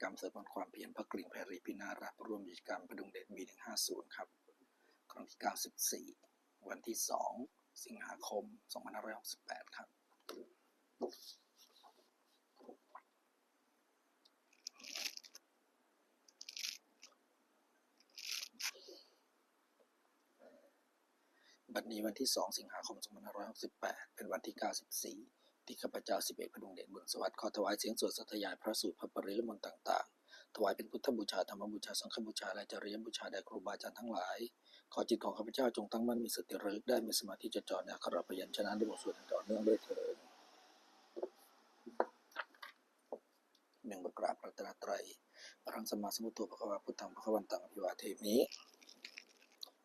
กรรมเสริมความเพียรพระกลิ่งแพรีพินารักร่วมกิจกรรมพดุงเดชบีหนึ่งห้าศูนย์ครับครั้งที่เก้าสิบสี่วันที่สองสิงหาคมสองพันห้าร้อยหกสิบแปดครับบัดนี้วันที่ 2 สิงหาคม 2568 เป็นวันที่ 94 ที่ข้าพเจ้าสิบเอกพดุงเดชเมืองสวัสดิ์ขอถวายเสียงสวดสัตยายพระสูตรพระปริลมนต์ต่าง ๆ ถวายเป็นพุทธบูชาธรรมบูชาสังฆบูชาและจริยบูชาแด่ครูบาอาจารย์ทั้งหลาย ขอจิตของข้าพเจ้าจงตั้งมั่นมีสติระลึกได้มีสมาธิจดจ่อในอักขระพยัญชนะด้วยบทสวดอ่างต่อเนื่องด้วยเถิดหนึ่งบทกราบพระตราไตรพระังสมมาสมุทโธพระควาพุทธังพระควันตังอภิวาเทมิ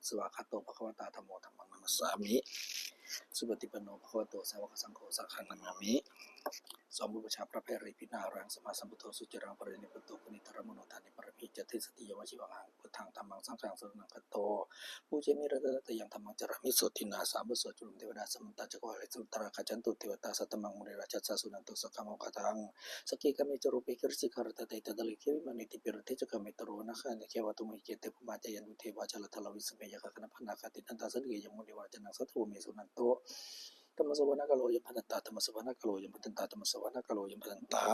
สวากาโตภะคะวตาธรรมโมธรรมังนัมสสามิ สุปฏิปันโนภควโตสาวกสังโฆสังฆังนามิามิสองบุปชาพระเพริพินารังสมาสัมพุทโธสุจรังปรินิพพุตโตปณิธรรมโนทานิปรพิจติสติยวชิวังพุทธังธรรมังสังฆังสรนังคโตปูเจมิระตตยังธรรมังจารามิโสตินาสามบุสวดจุลเทวดาสมันตาจักวาลสุตระกัจันตุเทวตาสัตมังมุนิราชสัสุนันตุสกขมกตังสกิกามิจรูปิกิรสิคารตะเตตะดลิเควิมานิติปิรเทจกามิตโรนะคะเนเควตุมิเกเตปุมาจายันตุเทวาจลตลวิสเมยกะคณพนาคติตันตาสดิยมุนิวาจนังสัตถุเมสุนันโต ธรรมสวนาคโลยมพันตาธรรมสวนาคโลยมพันตาธรรมสวนาคโลยมพันตา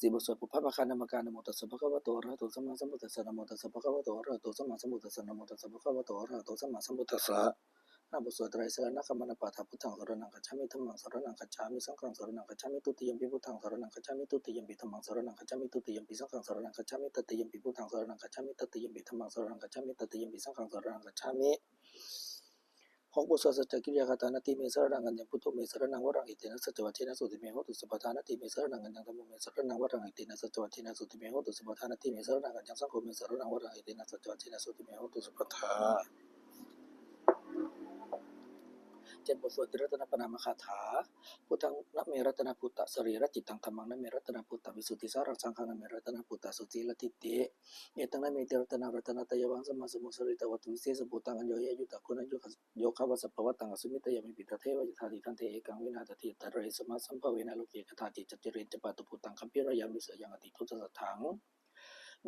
สิบสวดปุพพะคานามการนโมตัสสะภะคะวะโตอะระหะโตสัมมาสัมพุทธัสสะนโมตัสสะภะคะวะโตอะระหะโตสัมมาสัมพุทธัสสะนโมตัสสะภะคะวะโตอะระหะโตสัมมาสัมพุทธัสสะ นาบุสวดไตรสรณคมนาปาทาพุทธังสรนังคัจฉามิธรรมังสรนังคัจฉามิสังฆังสรนังคัจฉามิตุติยมปิพุทธังสรนังคัจฉามิตุติยมปิธรรมังสรนังคัจฉามิตุติยมปิสังฆังสรนังคัจฉามิตติยมปิพุทธังสรนังคัจฉามิตติยมปิธรรมังสรนังคัจฉามิตติยมปิสังฆังสรนังคัจฉามิหกบุษสัจจกิริยาคตานาติเมสรนังกัญญพุทโธเมสรนังวรังอิเตนะสัจวัชเชนะสุติเมหตุสัพพทานาติเมสรนังกัญญังธรรมเมสรนังวรังอิเตนะสัจวัชเชนะสุติเมหตุสัพพทานาติเมสรนังกัญญังสังโฆเมสรนังวรังอิเตนะสัจวัชเชนะสุติเมหตุสัพพทา เจ็ดบทสวดรัตนปนามคาถา พุทธังนะเมรัตนพุตตะสรีระจิตตังธรรมังนะเมรัตนพุตตะวิสุทธิสารังสังฆังนะเมรัตนพุตตะสุติละทิติเอตังนะเมติรัตนารัตนตยวังสมมาสมุสริตวัตุวิเศษปุตังอัญโยยยุตตะคุณัญโยคโยคะวัสสะภวตังอสุมิตยามิปิตเทวยุทธาติทันเทเอกังวินาทติตะเรสมาสัมภเวนะโลเกกถาติจัจเจริญจปาตุพุตังคัมภิรยามิเสยังอติทุตสัทธัง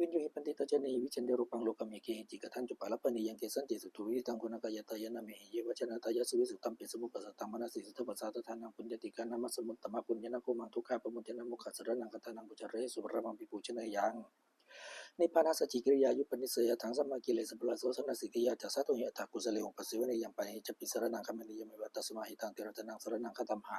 วินโยหิปันติตเจเนวิจันเดรุปังโลกเมเกหิจิกทันจุปาลปนิยังเกสันติสุทุวิตังคุณกายตายนะเมหิเยวชนะตายสุวิสุตัมปิสมุปสัตตังมนัสสิสุทธปัสสะทานังปุญญติกานามัสมุตตมะปุญญนะโคมังทุกขาปมุญญนะมุขสรนังคตานังปุจเรสุบรมังปิปูชนะยังนิพพานัสจิกิริยายุปนิสยถังสัมมากิเลสปลาโสสนสิทธิยาจัสสะตุยะตากุสเลหุปัสสิวะเนยังปะหิจปิสรนังคัมเมนิยเมวัตตสมาหิตังเทระตนังสรนังคตัมหา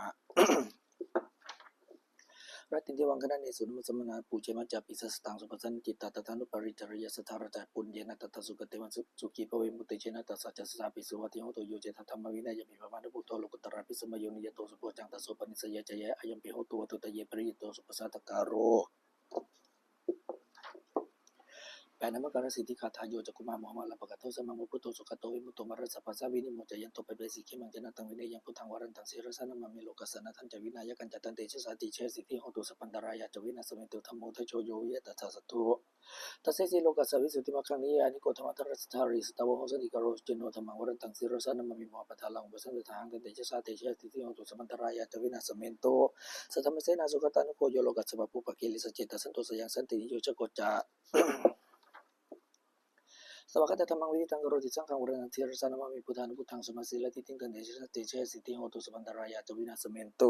รัตตินเทวังคณะเนสุนมุสมนาปูเจมัจจาปิสสตังสุปสันจิตตาตถานุปริจริยสถารจาปุญเยนะตตสุกเตวันสุขีภเวมุติเจนะตัสสัจจสสาปิสุวัติโหตุโยเจตธรรมวินัยมิภวานุปุตโตโลกุตระปิสมโยนิยโตสุโพจังตัสโสปนิสยจยะอายัมปิโหตุวตุตเยปริยโตสุปสัตตการโร แปดนามการสิทธิคาถาโยจักุมารมหมัลลปกะโตสมังมุพุทโตสุขโตวิมุตโตมรสะปัสสะวินิโมจยันโตไปเบสิขิมังจนะตังวิเนยังพุทธังวรันตังเสรสานามามิโลกัสสนะทันจวินายกันจตันเตชะสาติเชสิทธิโหตุสปันตรายาจวินาสเมตุธรรมโมทโชโยเยตัสสัตตุตัสเสสิโลกัสสวิสุทธิมัคคังนิยานิโกธรรมตรัสทาริสตาวโหสติกโรสจโนธรรมังวรันตังเสรสานามามิโมปทาลังอุปสันตทางตันเตชะสาติเชสิทธิโหตุสปันตรายาจวินาสเมตุสัทธมเสนาสุขตานุโคโยโลกัสสะปุปะเกลิสเจตสันโตสยังสันตินิโยชะโกจา สวากตธรรมังวิตังกโรติสังฆังวรนันทิรสานามามิพุทธานุพุทธังสมาสิลติติงกันเดชะเตเชสิติโหตุสัมปันตรายาจวินาสเมนโต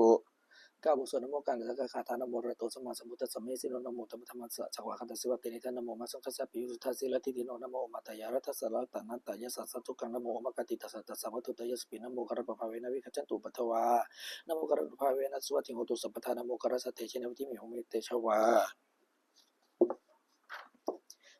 ก้าบุษนโมกันสักคาทานโมระโตสมาสมุทธสมเมสิโนนโมธรรมธรรมสักวะคันตสิวะเตนิทานโมมาสังคัสสะปิยุทธาสิลติติโนนโมมาตยารัตสลตันันตยสัสสุกังนโมมกติตัสสะตัสสะวัตุตยสปินโมกรปภาเวนะวิคัจจันตุปัทวานโมกรปภาเวนะสวัติโหตุสัพพทานโมกระสะเตชนวิธิมิโหเมเตชวา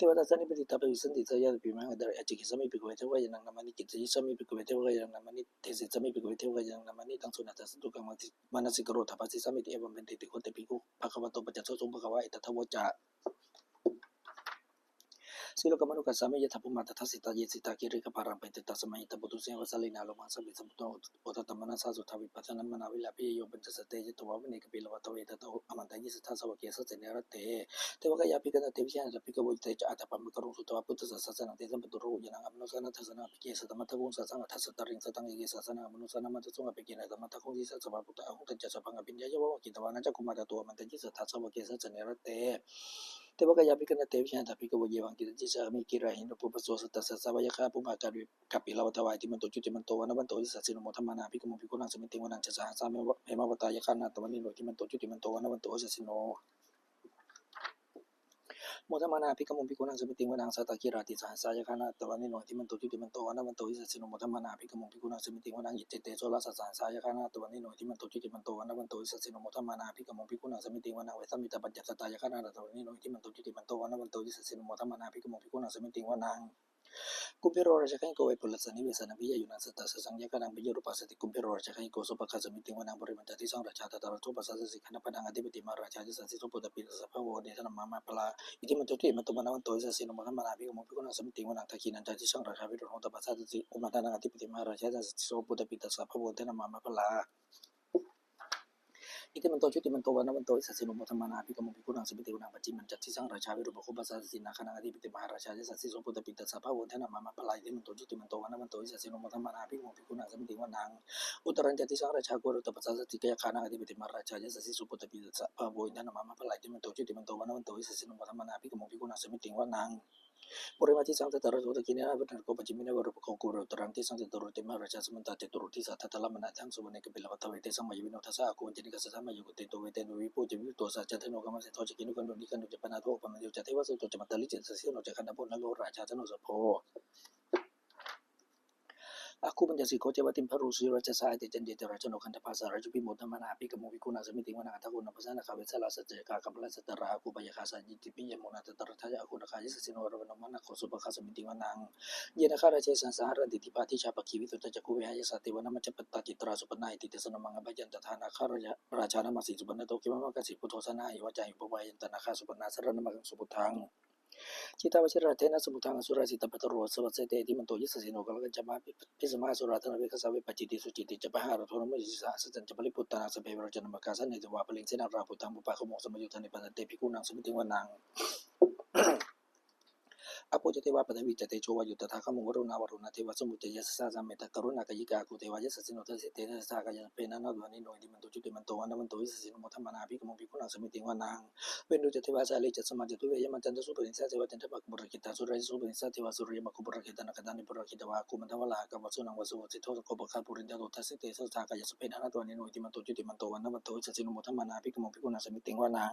तेव्हा त्याचा निमित्त तापे विसंतीचा या विमा याची समी पिकवे तेव्हा या नामाने किती समी पिकवे तेव्हा या नामाने तेचे समी पिकवे तेव्हा या नामाने ทั้งส่วนจะสุตุกรรมที่มนสิกโรธาภาสิสมิติเอวเป็นติติโคตปิโกภะคะวะโตปัจจโสสุงภะคะวะอิตัทวจะ yen api kawe ta sulu kata tu sute wa ta sani piti ta hon ti ta katang salada ya pi ko sang ganja yipi te pi kawe sung ti ta na karan to sama sambu ta te sambi bhagawan ta na perama jawa te wa ta sani piti ta ai sung ya tapi memang dari yipi te pi kawe pi santi la kata mata na karan to sama sambu ta te sambi bhagawan ta na ita perama jawa te wa ta sani piti ta pi santi sa ya pi memang dari aji ki sami pi kawe te wa yang namani ki te sami pi kawe te wa yang namani te si sami pi kawe te wa yang namani tang sunata sentu kang mana si karo ta pasi sami te evam bente te ko te pi ko bhagavato baca so chuti manto wana banto jisa sino มทัมมานาพิกมุมพิกุนังสมิติวนังสตตกิราติสหัสายคานาตวานิโนที่มันตุทิติมันโตอนัมันโตอิสสิโนมทัมมานาพิกมุมพิกุนังสมิติวนังยิเตเตโซลัสสายสายคานาตวานิโนที่มันตุทิติมันโตอนัมันโตอิสสิโนมทัมมานาพิกมุมพิกุนังสมิติวนังเวสัมมิตาปัญจสตายคานาตวานิโนที่มันตุทิติมันโตอนัมันโตอิสสิโนมทัมมานาพิกมุมพิกุนังสมิติวนัง ni no ti manto chuti manto wana manto sa sino mo tamana pi ka mo pi ko na sa mi tingo na yite te so la sa sa sa ya kana to ni no ti manto chuti manto wana manto sa sino mo tamana pi ka mo pi ko na sa mi tingo na we sa mi ta pa ja sa ta ya kana to ni no ti manto chuti manto wana manto sa sino mo tamana pi ka mo pi ko na sa mi tingo na kumpiro raja kan ko e pulat sani be sana biya yuna sa ta sa sang ya kana biya rupa sa ti kumpiro raja kan ko so pa ka sa mi tingo na bari mata ti sang raja ta ta to pa sa si kana pa nga ti ma raja sa si so po ta pi sa pa wo de sana mama pala iti man to ti man to mana man to sa sino mo mana bi mo pi ko na sa mi tingo na ta kinan ta ti sang raja bi ro ta pa sa ti o mata nga ti ma raja sa si so po ta pi ta sa pa wo de na mama pala iti man to chuti man to wana man to isa sino mo tamana api kamu piku nang sabiti unang baci man jati sang raja biru bako basa sina kana adi biti maharaja sa si so puta pita sa pa wonte na mama pala iti man to chuti man to wana man to isa sino mo tamana api kamu piku nang sabiti wanang utaran jati sang raja guru ta basa sa kaya kana adi biti maharaja sa si so puta pita sa pa wonte na mama pala iti man to chuti man to wana man to isa sino mo tamana api kamu piku nang sabiti wanang Puri mati sang tetara sudah kini apa benar kau baju mina baru kau kuru terang ti sang teturu ti mah raja sementara ti turu ti saat telah menatang subane ke bila kata wete sang mayu bino tasa aku menjadi kasasama yugo ti tu wete nui pu jadi tu sa jate no kama se to jekinu kan doni kan do japan atau apa menjadi jate wasu to jaman tali jate sih no jakan dapur nago raja no sepo aku menjadi kau coba tim perusi raja saat itu jadi raja no kanda pasar raja bi muda mana api kamu biku nasa mi tinggal nak aku napa sana kawin salah saja kakak belas setara aku banyak kasa jadi pinjam mau nata tertanya aku nak kaji sesino orang mana aku suka kasa mi tinggal nang jadi nak raja sahara di tipati siapa kiwi tu taja kuwe aja saat itu nama cepet tadi terasu pernah itu di sana manga bajan tatana raja raja nama masih sebenarnya tu kima makasih putusan ayo wajah ibu bayan จิตาวชิราเทนะสมุทังสุราสิตปัตโรสวัสเตติมันโตยิสสิโนกลกันจมาพิสมาสุราธนเวคสาวิปจิติสุจิติจะปะหารทนมุจิสะสัจจะปริปุตตานาสเปวรจนมกาสันเนจวาปลิงเสนาราปุตังบุปาขโมสมยุทธนิปันเตปิกุนังสมิติวันัง อปุจเทวาปทวิจเตโชวายุตถาคมุงรุณาวรุณาเทวสมุตเยสสะสัมเมตกรุณากายิกาคุเทวายสสินทเสิเตสสะกายเปนะนวานิโนดิมันตุจุติมันโตวันัมันโตวิสสินุโมทัมนาภิกมงภิกุณางสมิติวานังเวนดุจเทวาสาลิจสมาจตุเวยมันจันทสุปนิสัเทวจันทปักบุรกิตาสุริสุปนิสัเทวสุริยมคุบุรกิตานกดานิบุรกิตาวาคุมันทวลากับวัสุนังวสุวสิโทสกบคาปุรินทโทัสเตสสะกายสเปนะนวานิโนดิมันตุจุติมันโตอนัมันโตวิสสินมทัมนาภิกมงภิกุณัสมิติวานัง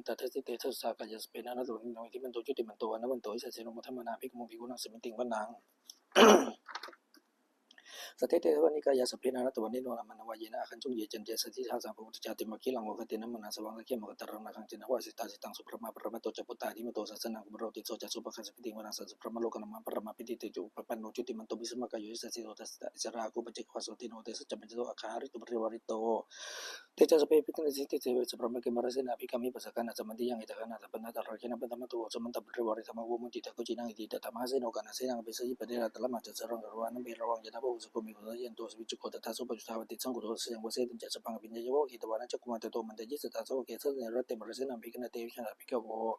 ายสเปนะโนโนติมันโตจุติมันโตวันมันโตอิสสิโนมธรรมนาภิกุมภิกุณสมิติวนัง Satete wanika ya sabri nana tuwani ini laman wa yena akan cung ye jen jasa ti hasa jati maki lang wa katina mana sabang laki ma katara na kang jena wa si tasi tang suprema perama to capu tadi ma to sasa nang kumro ti so jasu pakan sepiti mana sa suprama lo kana ma perama piti te ju papan no cuti bisa maka yo sa si aku baca kwaso ti no te sa capen to akari tu beri wari to te jasa pe pitin si te te suprama ke marasi kami pasakan na yang ita kana tapana tarar kena pentama tu so menta sama wo mun ti ta ko jinang ti ta tamase no kana se nang bisa ji padera telah maca sarang garwana bi rawang jena 보면 연도 비치 코다 다소 버주 사와 대 참고로 시장 곳에 좀 제가 방금 비내고 이도 와는 저 고만도 도만 되지 다소 계속 내려 때문에 세는 비그나 대비가 비켜고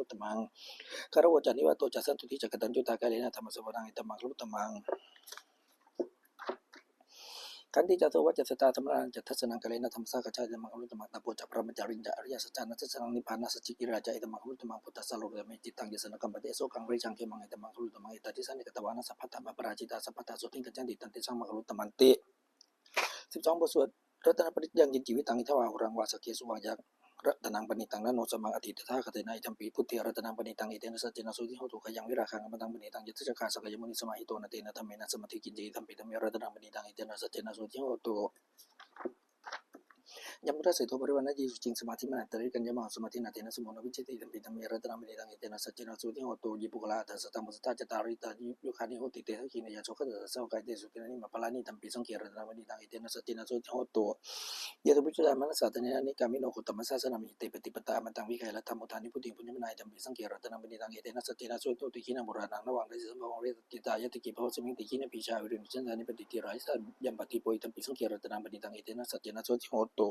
ลุตมังคารวะจานิวะโตจัสันตุทิจักตันจุตากาเลนะธรรมสวรังอิตมังรุตมังขันที่จะตุว่าจะสตาธรรมนันจะทัศนังกะเลนะธรรมสากชาติมังคลุตมังตาโปจัพระมจารินจาริยสัจจานัสสนังนิพพานัสจิกิราชาอิตมังคลุตมังพุทธัสสะโลกะเมจิตังยสนกัมปะเตโสกังริจังเคมังอิตมังคลุตมังอิตติสันนิกตวานัสัพพธรรมปราชิตาสัพพตาสุทิงกัจจันติตันติสังมังคลุตมังติสิบสองบทสวดรัตนปริยังยินจิวิตังอิทวาหุรังวาสเกสุวัยักษ์ รัตนังปณิตังนโนสมังอธิตถาคตนาอิทัมปีพุทธิรัตนังปณิตังอิเตนะสัจเจนะสุทิโหตุขยังวิราคังอมตังปณิตังยัตถคาสกยมุนิสมาหิโตนาเตนะธรรมเณะสมัติกินจิทัมปีธรรมรัตนังปณิตังอิเตนะสัจเจนะสุทิโหตุ ยมุทัสสิโทปริวันนจีสุจิงสมาธิมนันตริกัญญมังสมาธินาเทนะสมุนวิจิตติตัมปิตัมเมรตนามิตังเอเตนะสัจจนะสุติโหตูยิปุกลาตัสตัมมุสตาจตาริตายุยุคานิโหติเตสคินยาโชคตัสสาวกายเตสุกินานิมาปลานิตัมปิสังเกรัตนามิตังเอเตนะสัจจนะสุติโหตูยะตุปิจุตามันสัตเนนิกามิโนขุตมัสสนามิเตปติปตามันตังวิไคละธรรมุทานิพุติปุณิมนายตัมปิสังเกรตนามิตังเอเตนะสัจจนาสุติโหติขินาบุรานังระหว่างได้สัมภงเรติตายะติกิภวสมิงติขินาปีชาวิริมิชันธานิปฏิติไรสัยัมปฏิโปยตัมปิสังเกรตนามิตังเอเตนะสัจจนาสุติโหตู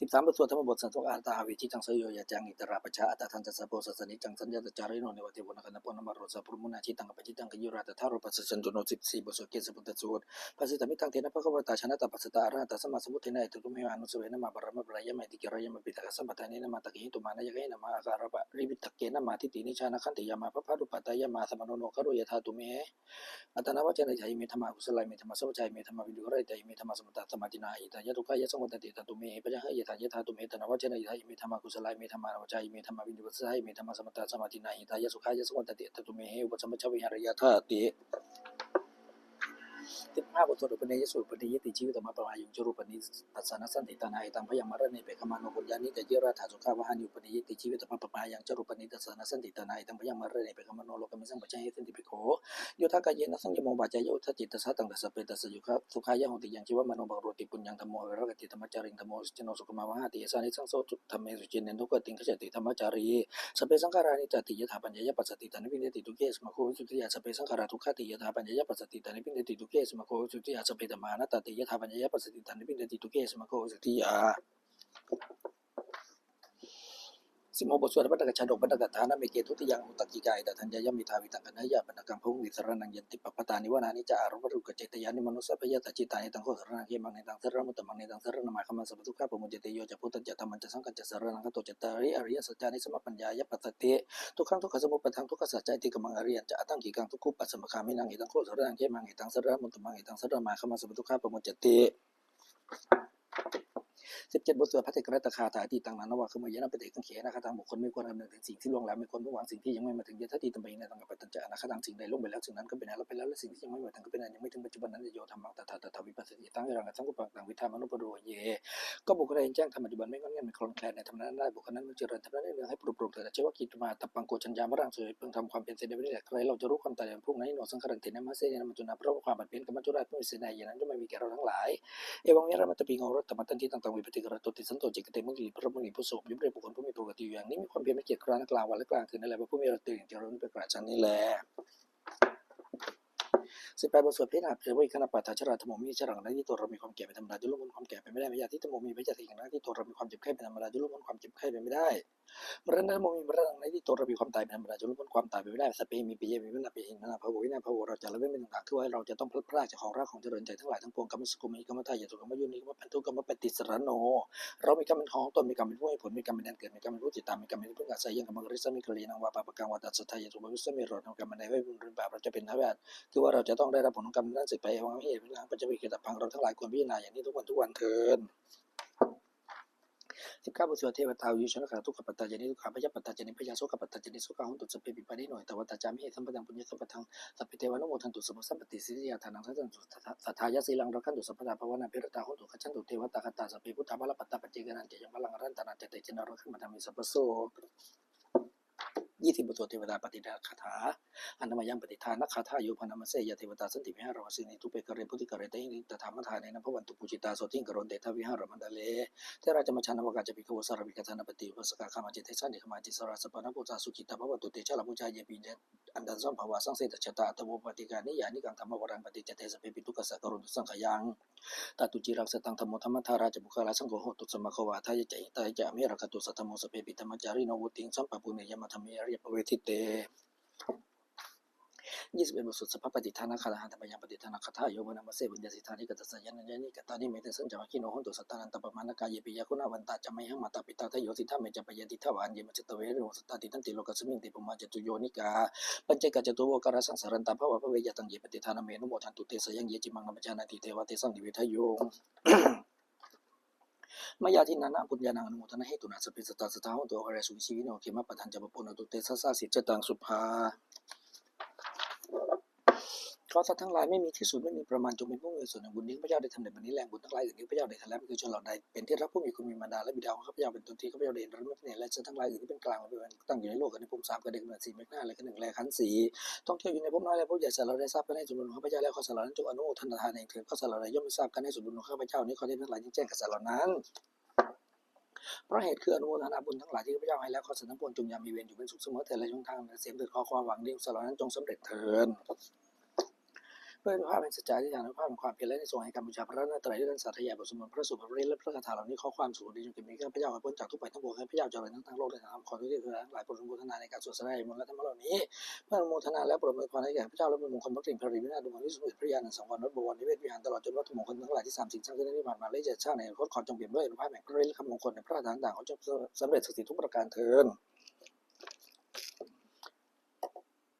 สิบสามบทสวดธรรมบทสันทกอาตาวิจิจังสยโยยาจังอิตราปชาอัตทันจะสะโพสัสนิจังสัญญาตจาริโนในวัติวนกันปนมารสะพรมุนาจิตังกับจิตังกยุราตถารุปัสสันตุโนสิบสี่บทสวดเกศบุตรสวดภาษิตมิตังเทนะพระกวตาชนะตปัสสตาอรหัตสมาสมุทินะอิตุตุเมวานุสเวนะมาบรมบรายะมติกิรายะมปิตะสัมปทานินะมาตะกิหิตุมานะยะเกนะมาอาการะปะริบิตะเกนะมาทิตินิชานะขันติยามาพระพารุปัตตายะมาสมโนโนกรุยะธาตุเม Atana waca na jai me thama kusala me thama so jai me thama bindu rai dai me thama samata samadina ita ya duka ya sangwa tati tatu me pa jaha ya ta ya tatu me tana waca na jai me thama kusala me thama waca me thama bindu kusai me thama samata samadina ita ya suka ya sangwa tati tatu me wa sama chawi ya ya ta ti สิบห้าบทสว पजः यथा यथा तुम एतनवचन यथा इमेथमा कुशला इमेथमा रवचा इमेथमा विनिवत्सः इमेथमा समता समाधि नाही यथा सुखाय सुवदति तुमेः उपसमचवः यथा ते ติดอุปนิยสุอุปนิยติชีวิตมาประมายุงจรูปนิปัสสนสันติตานาอิตังพยังมรณะเปกมานุปุญญานิจเจราถาสุขาวหานิอุปนิยติชีวิตมาประมายังจรูปนิตัสสนสันติตานาอิตังพยังมรณะเปกมานุโลกมิสังปัจจัยสันติปิโกโยธากายนะสังยมบาจายโยธจิตตสัตังกัสเปตัสยุขสุขายะหุติยังชีวมโนบังรติปุญญังธรรมโอเวรกติธรรมจาริงธรรมโอสุจโนสุขมาวหติสานิสังโสธรรมเมสุจินเนนุกติงขจติธรรมจารีสเปสังขารานิจติยถาปัญญยปัสสติตานิพิเนติทุเกสมโควิสุติยาสเปสังขาราทุกขติยถาปัญญยปัสสติตานิพิเนติทุเกกสมโคสุติยาสเปตมานะตติยะธาปัญญายปัสสติตันนิพินติทุเกสมโคสุติยา สิโมบทสวดพระตกชาดกพระตกฐานะเมเกทุติยังอุตกิกายแต่ทัญญายมิทาวิตังกันยาปนกังพงวิสรนังยันติปปตานิวานานิจารุปรุกเจตยานิมนุสพยตจิตานิตังโคสรนังเกมังในตังสรมุตตมังในตังสรนมาคมัสสะปทุกขะปมุจเตโยจะพุทธจะธรรมัจะสังกัจจะสรนังกโตจะตาริอริยสัจจานิสมปัญญายปัสสติทุกขังทุกขสมุปทังทุกขสัจจติกมังอริยจะตั้งกิกังทุกขุปัสสมคามินังอิตังโคสรนังเกมังอิตังสรมุตตมังอิตังสรมาคมัสสะปทุกขะปมุจเต สิบเจ็ดบทสวดพระเถรตะคาถาที่ต่างนั้นว่าคือมายนะปฏิกังเขนะคตังบุคคลไม่ควรดำเนินถึงสิ่งที่ล่วงแล้วไม่ควรหวังสิ่งที่ยังไม่มาถึงยถาติตัมปิในตังกับปัจจัยนะคตังสิ่งใดล่วงไปแล้วสิ่งนั้นก็เป็นแล้วไปแล้วและสิ่งที่ยังไม่มาถึงก็เป็นยังไม่ถึงปัจจุบันนั้นโยธรรมังตถาตถาวิปัสสติตั้งให้รังสังกุปังตังวิธามนุปโรเย ก็บุคคลใดแจ้งธรรมปัจจุบันไม่งอนเงียนไม่คลอนแคลนในธรรมนั้นได้บุคคลนั้นมันเจริญธรรมนั้นเรื่องให้ปรุกปรุงเถิดเชื่อว่ากิจมาตับปังโกชัญญามรังสวยเพิ่งทำความเป็นเสด็จไม่ได้ใครเราจะรู้ความตายองพรุ่งนี้โนอสังขารตินะมาเสนมาจุนาเพราะความบัดเพี้ยนกับมัจจุราชผู้มีเสนาอย่างนั้นจะไม่มีแก่เราทั้งหลายเอวังนี้เรามาตปีงรถธรรมตันที่ต่างวิปฏิกรตุติสันโตจิกเตมุกีพระมุนีผู้สูบยุบเรียบุคคลผู้มีปกติอย่างนี้มีความเพียรไม่เกียจคร้านกลางวันและกลางคืนนั่นแหละพระผู้มีเราตื่นจะริญเป็นกระชันนี่แหละสิบแปดบทสวดพิจารณาเผยว่าขณะปัตตาชราธรรมมีชรังนั้นที่ตัวเรามีความแก่เป็นธรรมดาจุลมุนความแก่เป็นไม่ได้ไม่ยาที่ธรรมมีพระยาติอย่างนั้นที่ตัวเรามีความเจ็บไข้เป็นธรรมดาจุลมุนความเจ็บไข้เป็นไม่ได้ มรณะโมมีมรณะในที่ตัวเรามีความตายเป็นธรรมดาจุลมุนความตายเป็นไม่ได้สเปมีปีเยมีเวินาปีหินนาภววินาภวเราจะละเว้นเป็นต่างๆคือว่าเราจะต้องพลัดพรากจากของรักของเจริญใจทั้งหลายทั้งปวงกรรมสกุมิกรรมทายาตุกรรมยุนีกรรมปันทุกรรมปฏิสรโน เรามีกรรมเป็นของตนมีกรรมเป็นผู้ให้ผลมีกรรมเป็นแดนเกิดมีกรรมเป็นผู้ติดตามมีกรรมเป็นผู้อาศัยยังกรรมกริสมิกรีนังวาปะปะกังวาตัสสะทายาตุบวิสมิโรทำกรรมใดไว้บุญรุนบาปเราจะเป็นทวารคือว่าเราจะต้องได้รับผลของกรรมนั้นสืบไปวังไม่เหตุเวลาปัจจุบันเกิดพังเราทั้งหลายควรพิจารณาอย่างนี้ทุกวันทุกวันเถิด สิบเก้าบทสวเทวตาวิชนขาทุกขปัตตาจนิทุกขาพยาปัตตาจนิพยาโสขปัตตาจนิสุขาหุนตุสเปปิปานิหน่อยตวัตตาจามิเหสัมปทังปุญญสัมปทังสัพเพเทวานุโมทันตุสมุสัมปติสิริยาทานังสัจจันตุสัทธายาสีลังรักขันตุสัพพะภาวนาเพรตาหุนตุขันตุเทวตาคตาสัพเพพุทธาภลปัตตาปัจเจกนันเจยังพลังรันตานันเจเตจนารขันมาทามิสัพพโส ยี่สิบบทสวดเทวดาปฏิดาคาถาอันนมายังปฏิทานักคาถาโยพนามเสยเทวตาสันติวิหารวสินีทุเปกเรพุทธิกเรตหิตถามทานในนพวันตุปุจิตาโสติงกรณเดทวิหารมันดาเลเทราจมชานวกาจปิกวสารวิกธานปฏิวสกาคามาจิเทสันเดขมาจิสราสปนปุจาสุขิตาภวันตุเตชะลามุจายปีเดอันดันซ้อมภาวะสังเสตชะตาตวปฏิการนิยานิกังธรรมวรังปฏิจเตสเปปิตุกสะกรุณสังขยัง ตตุจิรังสตังธรรมธรรมธาราจบุคลาสังโฆโหตุสมะควาทายใจตายจะเมรักตุสัตโมสเปปิธรรมจาริโนวุติงสัมปะปุเนยมธรรมเรียปเวทิเต ยี่สิบเอ็ดบทสุดสภาพปฏิทานาคาหันตปยังปฏิทานาคาทาโยมนามาเสบุญญาสิทานิกัตสัญญาณยันนิกัตานิเมตสัญจวัคิโนหนตุสัตตานันตปมานาคายปิยาคุณาวันตาจามยังมาตาปิตาทโยสิทาเมจปยันติทวานเยมจตเวรุสตาติตันติโลกสมิงติปมาจตุโยนิกาปัญจกจตุโวการสังสารันตาภาวะพระเวยตังเยปฏิทานาเมนุโมทันตุเตสยังเยจิมังนามจานาติเทวะเตสังดิเวทโยมายาทินานาปุญญานังอนุโมทนาให้ตุนาสเปสตาสตาหุตัวอะไรสุวิชีวิโนเขมะปะทันจะปปุณตุเตสสะสิจตังสุภา ราะสัตว์ทั้งหลายไม่มีที่สุดไม่มีประมาณจงเป็นผู้มีส่วนแห่งบุญนี้พระเจ้าได้ทำในบันนี้แรงบุญทั้งหลายอื่นที่พระเจ้าได้ทำแล้วคือชนเหล่าใดเป็นที่รักผู้มีคุณมีมารดาและบิดาของข้าพเจ้าเป็นตนที่ข้าพเจ้าได้เห็นรัตน์เนี่ยและชนทั้งหลายอื่นที่เป็นกลางเป็นตั้งอยู่ในโลกกันในภูมิสามกันเด็กเหมือนสี่เมฆหน้าและกันหนึ่งแลขันสีต้องเที่ยวอยู่ในภพน้อยและภพใหญ่สารเราได้ทราบกันให้สมบูรณ์ข้าพเจ้าและข้อสารนั้นจงอนุโมทนาทานเองเถิดข้อสารใดย่อมไม่ทราบกันให้สมบูรณ์ข้าพเจ้านี้ข้อเท็จทั้งหลายยิ่งแจ้งกับสารนั้นเพราะเหตุคืออนุโมทนาบุญทั้งหลายที่ข้าพเจ้าให้แล้วขอสันทั้งปวงจงยามีเวรอยู่เป็นสุขเสมอแต่ละช่องทางเสียงเถิดขอความหวังดีสารนั้นจงสำเร็จเถิด พื่อให้ภาพเป็นสัจจะที่ฐานภาพเป็นความเพียรและในส่วนให้การบูชาพระนาตรัยด้วยการสาธยายบทสมบูรณ์พระสุภาพเรศและพระคาถาเหล่านี้ข้อความสูงดีจนเกิดมีข้าพเจ้าให้พ้นจากทุกภัยทั้งปวงให้พระเจ้าเจริญทั้งทางโลกและทางธรรมขอทุกที่เถิดหลายโปรดอนุโมทนาในการสวดสรายมนต์และธรรมเหล่านี้เพื่อโมทนาและโปรดอวยพรให้แก่พระเจ้าและเป็นมงคลพระกลิ่นพระริวินาศดวงที่สมเด็จพระญาณสังวรรบวรนิเวศวิหารตลอดจนวัตถุมงคลทั้งหลายที่สามสิ่งสร้างขึ้นในที่ผ่านมาและจะชาติในอนาคตรขอจงเปลี่ยนด้วยอนุภาพแห่งพระฤทธิ์คำมงคลในพระต่างๆขอจงสำเร็จสักดิ์สิทธิ์ทุกประการเถิด